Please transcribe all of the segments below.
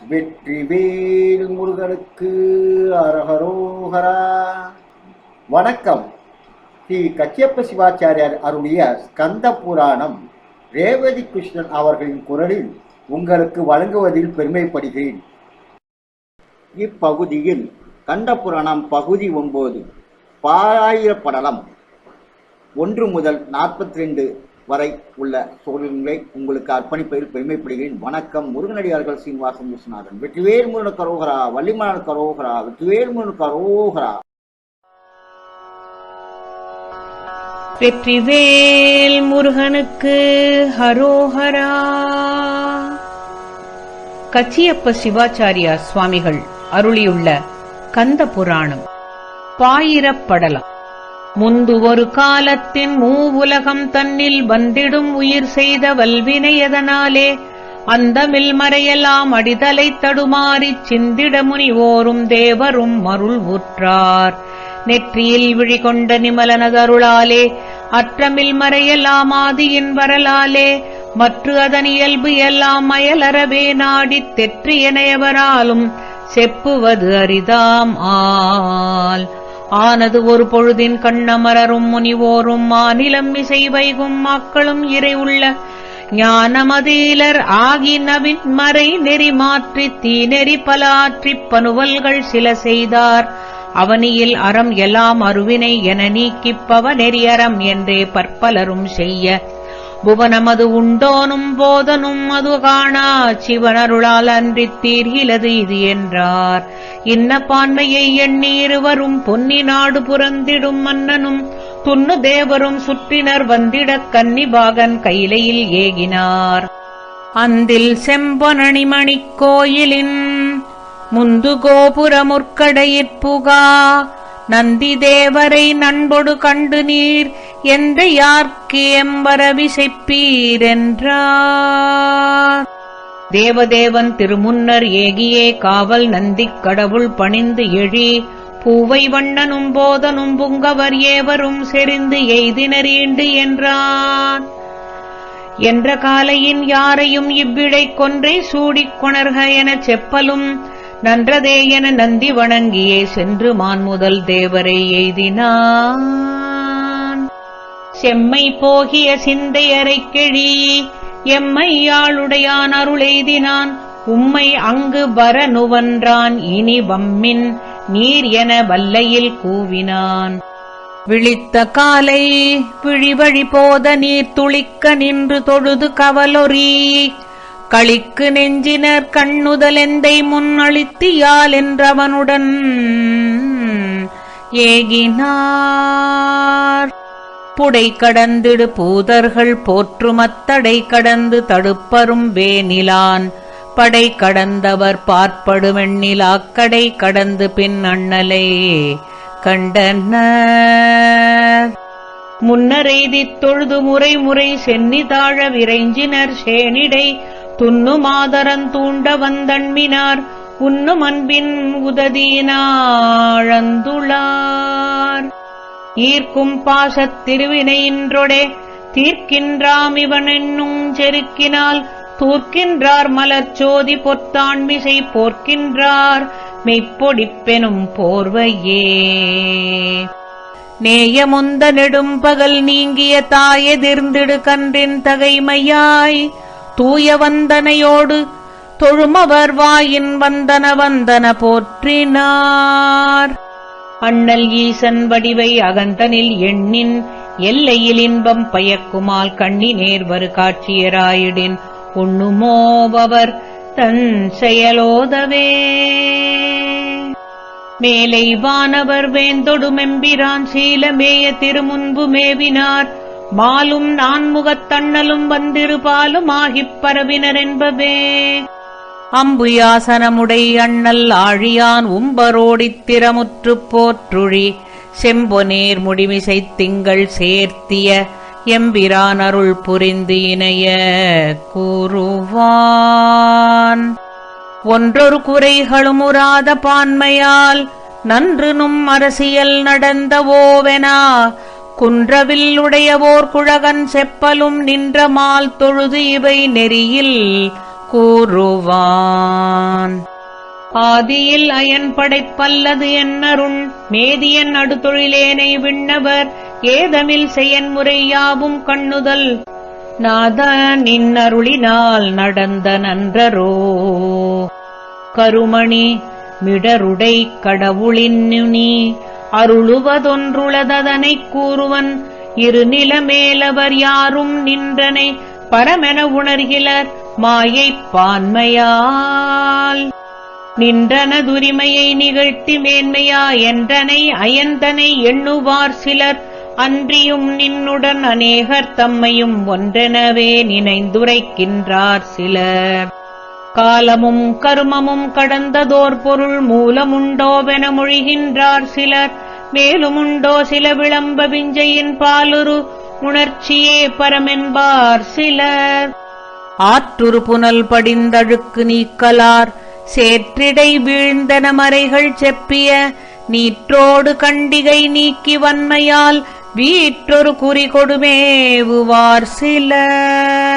வெற்றிவேல் முருகனுக்கு அரஹரோஹரா. வணக்கம். ஸ்ரீ கச்சியப்ப சிவாச்சாரியார் அருளிய ஸ்கந்த புராணம் ரேவதி கிருஷ்ணன் அவர்களின் குரலில் உங்களுக்கு வழங்குவதில் பெருமைப்படுகிறேன். இப்பகுதியில் கந்த புராணம் பகுதி ஒன்பது பாயிரப்படலம் ஒன்று முதல் நாற்பத்தி ரெண்டு வரை உள்ள சூழல்களை உங்களுக்கு அர்ப்பணிப்பதில் பெருமைப்படுகிறேன். வணக்கம் முருகனடியார்கள் சீனிவாசன் விஸ்வநாதன். வெற்றிவேல் முருகன் கரோகரா வள்ளிமலன் கரோகரா வெற்றிவேல் முருகன் கரோகரா. வெற்றிவேல் முருகனுக்கு ஹரோஹரா. கச்சியப்ப சிவாச்சாரியா சுவாமிகள் அருளியுள்ள கந்த புராணம். பாயிரப்படலாம். முந்து ஒரு காலத்தின் மூவுலகம் தன்னில் வந்திடும் உயிர் செய்த வல்வினையதனாலே அந்தமில் மறையலாம் அடிதலை தடுமாறிச் சிந்திட முனிவோரும் தேவரும் மருள் உற்றார் நெற்றியில் விழிகொண்ட நிமலனதருளாலே அற்றமில் மறையலாம் ஆதியின் வரலாலே மற்ற அதன் இயல்பு எல்லாம் மயலறவே நாடித் தெற்றியனையவராலும் செப்புவது அரிதாம் ஆல் ஆனது ஒரு பொழுதின் கண்ணமரரும் முனிவோரும் மாநிலம் இசை வைகும் மக்களும் இறை உள்ள ஞானமதீலர் ஆகி நவின் மறை நெறி மாற்றித் தீநெறி பலாற்றிப் பனுவல்கள் சில செய்தார். அவனியில் அறம் எல்லாம் அருவினை என நீக்கிப்பவ நெறியறம் என்றே பற்பலரும் செய்ய. புவனமது உண்டோனும் போதனும் அது காணா சிவனருளால் அன்றித் தீர்கிலது இது என்றார். இன்ன பான்மையை எண்ணி இருவரும் பொன்னி நாடு புறந்திடும் மன்னனும் துண்ணு தேவரும் சுற்றினர் வந்திடக் கன்னிபாகன் கையிலையில் ஏகினார். அந்தில் செம்பொனணிமணிக் கோயிலின் முந்து கோபுர முற்கடையிற்புகா நந்தி தேவரை நண்பொடு கண்டு நீர் என்ற யார்க்கு தேவதேவன் திருமுன்னர் ஏகியே காவல் நந்திக் கடவுள் பணிந்து எழி பூவை வண்ணனும் போதனும் புங்கவர் ஏவரும் செறிந்து எய்தினரீண்டு என்றான். என்ற காலையின் யாரையும் இவ்விடை கொன்றை சூடிக் கொணர்க எனச் செப்பலும் நன்றதே என நந்தி வணங்கியே சென்று மான் முதல் தேவரை எய்தினான். செம்மை போகிய சிந்தையரை கிழி எம்மையாளுடையான் அருளெய்தினான் உம்மை அங்கு வர நுவன்றான் இனி வம்மின் நீர் என வல்லையில் கூவினான். விழித்த காலை விழிவழி போத நீர் துளிக்க நின்று தொழுது கவலொறீ களிக்கு நெஞ்சினர் கண்ணுதலெந்தை முன்னளித்தியால் என்றவனுடன் ஏகினார். புடை கடந்திடு பூதர்கள் போற்றுமத்தடை கடந்து தடுப்பரும் வேனிலான் படை கடந்தவர் பார்ப்படுமெண்ணிலாக்கடை கடந்து பின் அண்ணலை கண்டனர். முன்னரெய்தித் தொழுது முறை முறை சென்னி தாழ விரைஞ்சினர் சேனிடை துண்ணு மாதரன் தூண்ட வந்தண்மினார் உன்னும் அன்பின் உததியினாழந்துளார். ஈர்க்கும் பாசத் திருவினையின்றொடே தீர்க்கின்றாம் இவன் என்னும் செருக்கினால் தூர்க்கின்றார் மலர்ச்சோதி பொத்தாண்மிசை போர்க்கின்றார் மெய்ப்பொடிப்பெனும் போர்வையே. நேயமுந்த நெடும்பகல் நீங்கிய தாயெதிர்ந்திடு கன்றின் தகைமையாய் தூய வந்தனையோடு தொழுமவர் வாயின் வந்தன வந்தன போற்றினார். அண்ணல் ஈசன் வடிவை அகந்தனில் எண்ணின் எல்லையில் இன்பம் பயக்குமால் கண்ணி நேர்வரு காட்சியராயிடின். உண்ணுமோபவர் தன் செயலோதவே. மேலை வானவர் வேந்தொடு மெம்பிரான் சீலமேய திருமுன்பு மேவினார். மாலும் நான்முகத்தண்ணலும் வந்திருபாலும் ஆகிப் பரவினர் என்பவே அம்புயாசனமுடை அண்ணல் ஆழியான் உம்பரோடித் திறமுற்றுப் போற்றுழி செம்பொநேர் முடிமிசைத் திங்கள் சேர்த்திய எம்பிரான் அருள் புரிந்து இணைய கூறுவான். ஒன்றொரு குறைகளுமுறாத பான்மையால் நன்று நும் அரசியல் நடந்தவோவெனா குன்றவில் உடையவோர் குழகன் செப்பலும் நின்ற மால் தொழுது இவை நெறியில் கூறுவான். ஆதியில் அயன் படைப்பல்லது என்னருண் மேதியன் அடுதொழிலேனை விண்ணவர் ஏதமில் செயன்முறை யாவும் கண்ணுதல் நாத நின்னருளினால் நடந்த நன்றரோ. கருமணி மிடருடை கடவுளின் நுனி அருளுவதொன்றுளதனைக் கூறுவன் இரு நிலமேலவர் யாரும் நின்றனை பரமென உணர்கிலர் மாயைப் பான்மையால். நின்றனதுரிமையை நிகழ்த்தி மேன்மையா என்றனை அயந்தனை எண்ணுவார் சிலர் அன்றியும் நின்னுடன் அநேகர் தம்மையும் ஒன்றெனவே நினைந்துரைக்கின்றார் சிலர். காலமும் கருமமும் கடந்ததோர் பொருள் மூலமுண்டோவென மொழிகின்றார் சிலர். மேலுமுண்டோ சில விளம்ப விஞ்சையின் பாலுரு உணர்ச்சியே பரமென்பார் சிலர். ஆற்றுரு புனல் படிந்தழுக்கு நீக்கலார். சேற்றிடை வீழ்ந்தன மறைகள் செப்பிய நீற்றோடு கண்டிகை நீக்கி வன்மையால் வீற்றொரு குறி கொடுமேவுவார் சிலர்.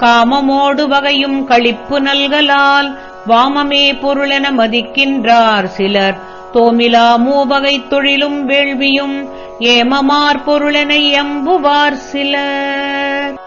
காமமோடு வகையும் களிப்பு நல்கலால் வாமமே பொருளென மதிக்கின்றார் சிலர். தோமிலா மூவகை தொழிலும் வேள்வியும் ஏமமார் பொருளென எம்புவார் சிலர்.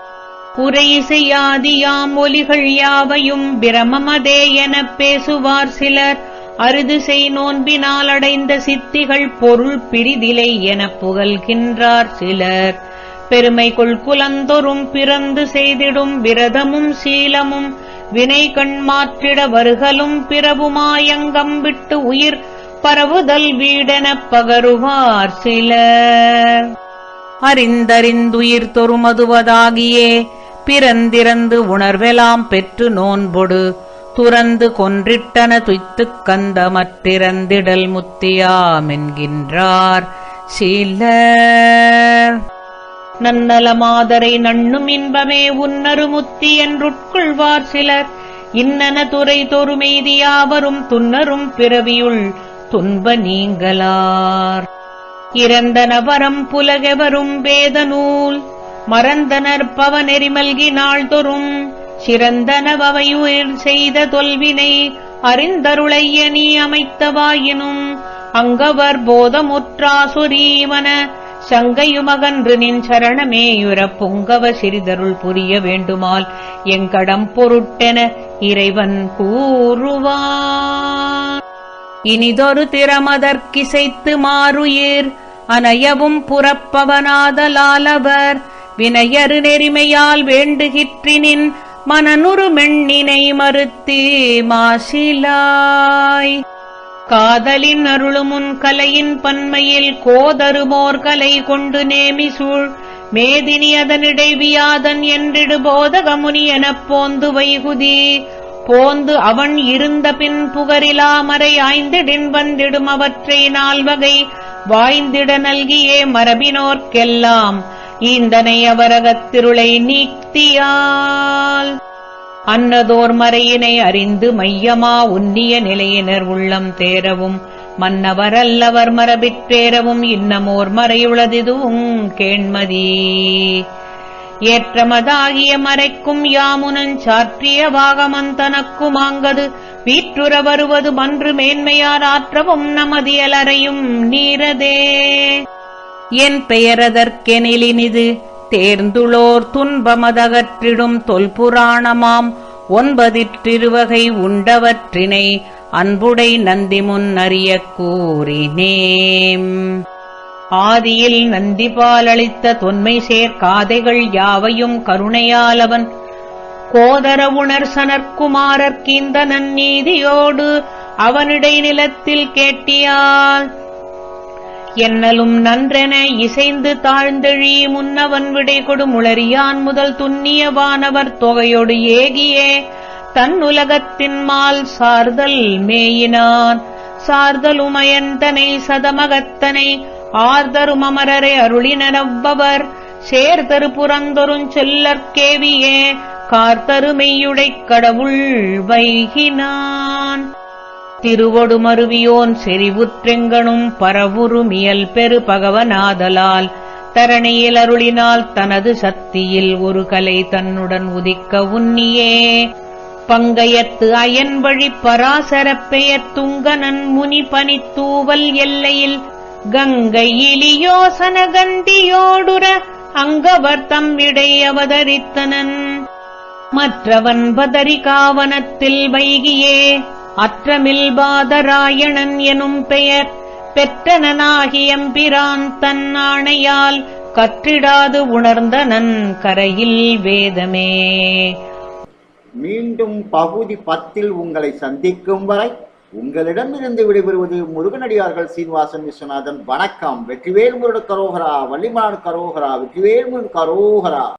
உரை செய்யாதியாம் ஒலிகள் யாவையும் பிரமமதே எனப் பேசுவார் சிலர். அருது செய் நோன்பினால் அடைந்த சித்திகள் பொருள் பிரிதிலை எனப் புகழ்கின்றார் சிலர். பெருமை கொள்குலந்தொரும் பிறந்து செய்திடும் விரதமும் சீலமும் வினை கண் மாற்றிட வருகலும் பிறவுமாயங்கம் விட்டு உயிர் பரவுதல் வீடெனப் பகருவார் சிலர். அறிந்தறிந்துயிர் தொறுமதுவதாகியே பிறந்திறந்து உணர்வெலாம் பெற்று நோன்பொடு துறந்து கொன்றிட்டன துய்த்துக் கந்தமற்றிறந்திடல் முத்தியாமென்கின்றார் சிலர். நன்னலமாதரை நண்ணும் இன்பமே உன்னருமுத்தி என்றுட்கொள்வார் சிலர். இன்னன துறை தொறுமெய்தியாவரும் துன்னரும் பிறவியுள் துன்ப நீங்களார் இறந்தனவரம் புலகெவரும் வேத நூல். மறந்தனர் பவனெறிமல்கி நாள்தொறும். சிறந்தனவையுயிர் செய்த தொல்வினை அறிந்தருளைய நீ அமைத்தவாயினும். அங்கவர் போதமுற்றாசுரீமன சங்கையுமகன்று நின் சரணமேயுறப் புங்கவ சிறிதருள் புரிய வேண்டுமால் எங்கடம் பொருட்டென இறைவன் கூறுவான் இனிதொரு திறமதற்கிசைத்து மாறுயிர் அனையவும் புறப்பவனாதலாலவர் வினையரு நெறிமையால் வேண்டுகிற்றினின் மனனுறு மெண்ணினை மறுத்தே மாசிலாய். காதலின் அருளுமுன் கலையின் பன்மையில் கோதருமோர் கலை கொண்டு நேமி சூழ். மேதினி அதனிடை வியாதன் என்றிடு போதகமுனி எனப் போந்து வைகுதி. போந்து அவன் இருந்த பின் புகரிலாமரை ஆய்ந்திடின் வந்திடும் அவற்றை நால்வகை வாய்ந்திட நல்கியே மரபினோர்க்கெல்லாம். ஈந்தனை அவரகத்திருளை நீக்தியால் அன்னதோர் மறையினை அறிந்து மையமா உன்னிய நிலையினர் உள்ளம் தேரவும். மன்னவரல்லவர் மரபிற்றேரவும் இன்னமோர் மறையுளதிதுவும் கேண்மதி. ஏற்றமதாகிய மறைக்கும் யாமுனன் சாற்றிய வாகமந்தனக்குமாங்கது வீற்றுற வருவது மன்று மேன்மையார் ஆற்றவும் நமதியலறையும் நீரதே. என் பெயரதற்கெனிலினிது. தேர்ந்துளோர் துன்பமதகற்றிடும் தொல்புராணமாம். ஒன்பதிற்றிருவகை உண்டவற்றினை அன்புடை நந்தி முன் அறிய கூறினேம். ஆதியில் நந்திபால் அளித்த தொன்மை சேர் காதைகள் யாவையும் கருணையாலவன். கோதர உணர் சனற்குமாரர்க்கீந்த நன்னீதியோடு அவனிடை நிலத்தில் கேட்டியால். என்னலும் நன்றென இசைந்து தாழ்ந்தெழி முன்னவன் விடை கொடுமுளறியான் முதல் துண்ணிய வானவர் தொகையொடு ஏகியே. தன்னுலகத்தின் மால் சார்தல் மேயினான். சார்தலுமயந்தனை சதமகத்தனை ஆர்தரும் அமரரை அருளினரவ்வவர் சேர்தரு புறந்தொருஞ் செல்லற்கேவியே கார்த்தருமையுடைக் கடவுள் வைகினான். திருவொடுமருவியோன் செறிவுற்றெங்கனும் பரவுருமியல் பெரு பகவனாதலால் தரணியில் அருளினால் தனது சக்தியில் ஒரு கலை தன்னுடன் உதிக்க உன்னியே பங்கையத்து அயன்வழி பராசரப் பெயர் துங்கனன் முனி பனித்தூவல் எல்லையில். கங்கை இலியோசன கண்டியோடுற அங்கவர் தம்மிடை அவதரித்தனன். மற்றவன் பதரி காவனத்தில் வைகியே. அற்றமில் பாதராயணன் எனும் பெயர். பெற்றனனாகியம்பிரான் தன் ஆணையால் கற்றிடாது உணர்ந்தனன் கரையில் வேதமே. மீண்டும் பகுதி பத்தில் உங்களை சந்திக்கும் வரை உங்களிடமிருந்து விடைபெறுவது முருகனடியார்கள் சீனிவாசன் விஸ்வநாதன். வணக்கம். வெற்றிவேல் முருடு கரோகரா வள்ளிமான் கரோகரா வெற்றிவேல் முருடு கரோகரா.